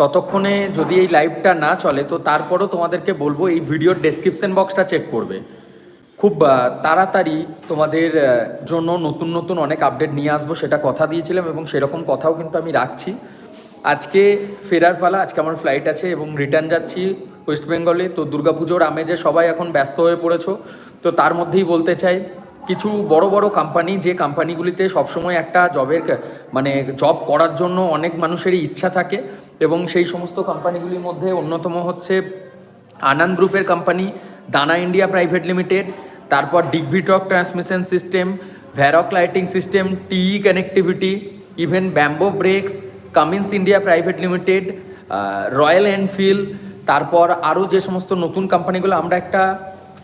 ততক্ষণে যদি এই লাইভটা না চলে, তো তারপরও তোমাদেরকে বলব, এই ভিডিওর ডেসক্রিপশন বক্সটা চেক করবে। খুব তাড়াতাড়ি তোমাদের জন্য নতুন নতুন অনেক আপডেট নিয়ে আসব, সেটা কথা দিয়েছিলাম এবং সেরকম কথাও কিন্তু আমি রাখছি। আজকে ফেরার পালা, আজকে আমার ফ্লাইট আছে এবং রিটার্ন যাচ্ছি ওয়েস্ট বেঙ্গলে তো দুর্গাপুজোর আমেজে সবাই এখন ব্যস্ত হয়ে পড়েছো। তো তার মধ্যেই বলতে চাই, কিছু বড় বড় কোম্পানি যে কোম্পানিগুলিতে সবসময় একটা জবের মানে জব করার জন্য অনেক মানুষেরই ইচ্ছা থাকে এবং সেই সমস্ত কোম্পানিগুলির মধ্যে অন্যতম হচ্ছে আনন্দ গ্রুপের কোম্পানি, দানা ইন্ডিয়া প্রাইভেট লিমিটেড, তারপর ডিগভিটক transmission system, Varroc lighting system, TE connectivity, even Brembo brakes, Cummins India private limited Royal Enfield, তারপর আরও যে সমস্ত নতুন কোম্পানিগুলো, আমরা একটা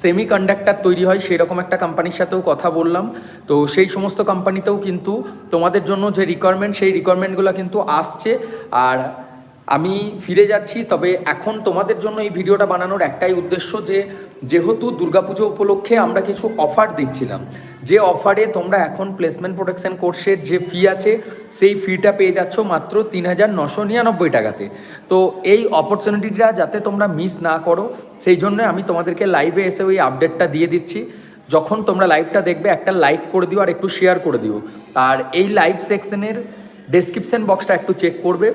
সেমি কন্ডাক্টর তৈরি হয়, সেরকম একটা কোম্পানির সাথেও কথা বললাম। তো সেই সমস্ত কোম্পানিতেও কিন্তু তোমাদের জন্য যে রিকোয়ারমেন্ট সেই রিকোয়ারমেন্টগুলো কিন্তু আসছে। আর আমি ফিরে যাচ্ছি, তবে এখন তোমাদের জন্য এই ভিডিওটা বানানোর একটাই উদ্দেশ্য যে, যেহেতু দুর্গাপুজো উপলক্ষে আমরা কিছু অফার দিচ্ছিলাম, যে অফারে তোমরা এখন প্লেসমেন্ট প্রোটেকশন কোর্সের যে ফি আছে, সেই ফিটা পেয়ে যাচ্ছ মাত্র তিন হাজার নশো নিরানব্বই টাকাতে। তো এই অপরচুনিটিটা যাতে তোমরা মিস না করো, সেই জন্য আমি তোমাদেরকে লাইভে এসে ওই আপডেটটা দিয়ে দিচ্ছি। যখন তোমরা লাইভটা দেখবে, একটা লাইক করে দিও আর একটু শেয়ার করে দিও। আর এই লাইভ সেকশনের ডেসক্রিপশন বক্সটা একটু চেক করবে।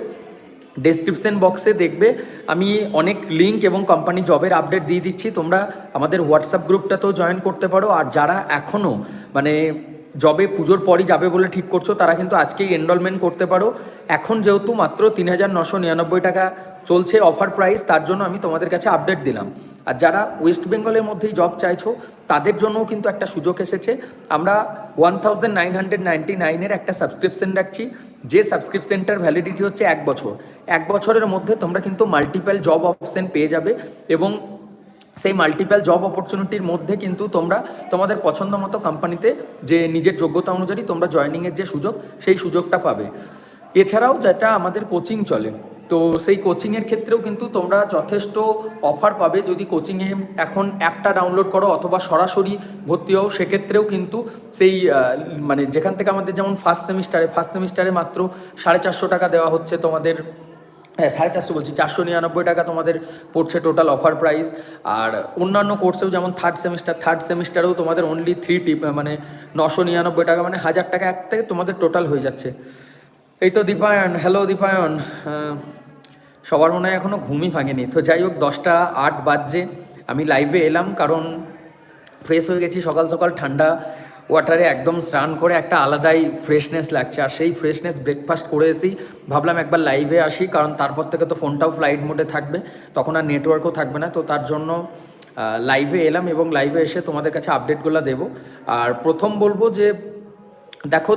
ডেসক্রিপশন বক্সে দেখবে আমি অনেক লিঙ্ক এবং কোম্পানি জবের আপডেট দিয়ে দিচ্ছি। তোমরা আমাদের হোয়াটসঅ্যাপ গ্রুপটাতেও জয়েন করতে পারো। আর যারা এখনও মানে জবে পুজোর পরই যাবে বলে ঠিক করছ, তারা কিন্তু আজকেই এনরোলমেন্ট করতে পারো। এখন যেহেতু মাত্র তিন হাজার নশো নিরানব্বই টাকা চলছে অফার প্রাইস তার জন্য আমি তোমাদের কাছে আপডেট দিলাম। আর যারা ওয়েস্ট বেঙ্গলের মধ্যেই জব চাইছো, তাদের জন্যও কিন্তু একটা সুযোগ এসেছে। আমরা one thousand nine hundred ninety নাইনের একটা সাবস্ক্রিপশন রাখছি। যে সাবস্ক্রিপশনটার ভ্যালিডিটি হচ্ছে এক বছর। এক বছরের মধ্যে তোমরা কিন্তু মাল্টিপল জব অপশন পেয়ে যাবে এবং সেই মাল্টিপল জব অপরচুনিটির মধ্যে কিন্তু তোমরা তোমাদের পছন্দ মতো কোম্পানিতে যে নিজের যোগ্যতা অনুযায়ী তোমরা জয়েনিংয়ের যে সুযোগ, সেই সুযোগটা পাবে। এছাড়াও যেটা আমাদের কোচিং চলে, তো সেই কোচিংয়ের ক্ষেত্রেও কিন্তু তোমরা যথেষ্ট অফার পাবে যদি কোচিংয়ে এখন অ্যাপটা ডাউনলোড করো অথবা সরাসরি ভর্তি হও, সেক্ষেত্রেও কিন্তু সেই মানে যেখান থেকে আমাদের যেমন ফার্স্ট সেমিস্টারে ফার্স্ট সেমিস্টারে মাত্র সাড়ে চারশো টাকা দেওয়া হচ্ছে তোমাদের হ্যাঁ সাড়ে চারশো বলছি। চারশো নিরানব্বই টাকা তোমাদের পড়ছে টোটাল অফার প্রাইস আর অন্যান্য কোর্সেও যেমন থার্ড সেমিস্টার থার্ড সেমিস্টারেও তোমাদের অনলি থ্রি টিপ মানে নশো নিরানব্বই টাকা মানে হাজার টাকা এক থেকে তোমাদের টোটাল হয়ে যাচ্ছে। এই তো দীপায়ন হ্যালো দীপায়ন। সবার মনে হয় এখনও ঘুমই ভাঙেনি। তো যাই হোক, দশটা আট বাজছে। আমি লাইভে এলাম, কারণ ফ্রেশ হয়ে গেছি সকাল সকাল, ঠান্ডা। ওয়াটারে একদম স্নান করে একটা আলাদাই ফ্রেশনেস লাগছে। আর সেই ফ্রেশনেস ব্রেকফাস্ট করে এসেই ভাবলাম একবার লাইভে আসি, কারণ তারপর থেকে তো ফোনটাও ফ্লাইট মোডে থাকবে। তখন আর নেটওয়ার্কও থাকবে না। তো তার জন্য লাইভে এলাম এবং লাইভে এসে তোমাদের কাছে আপডেটগুলো দেব। আর প্রথম বলব যে, দেখো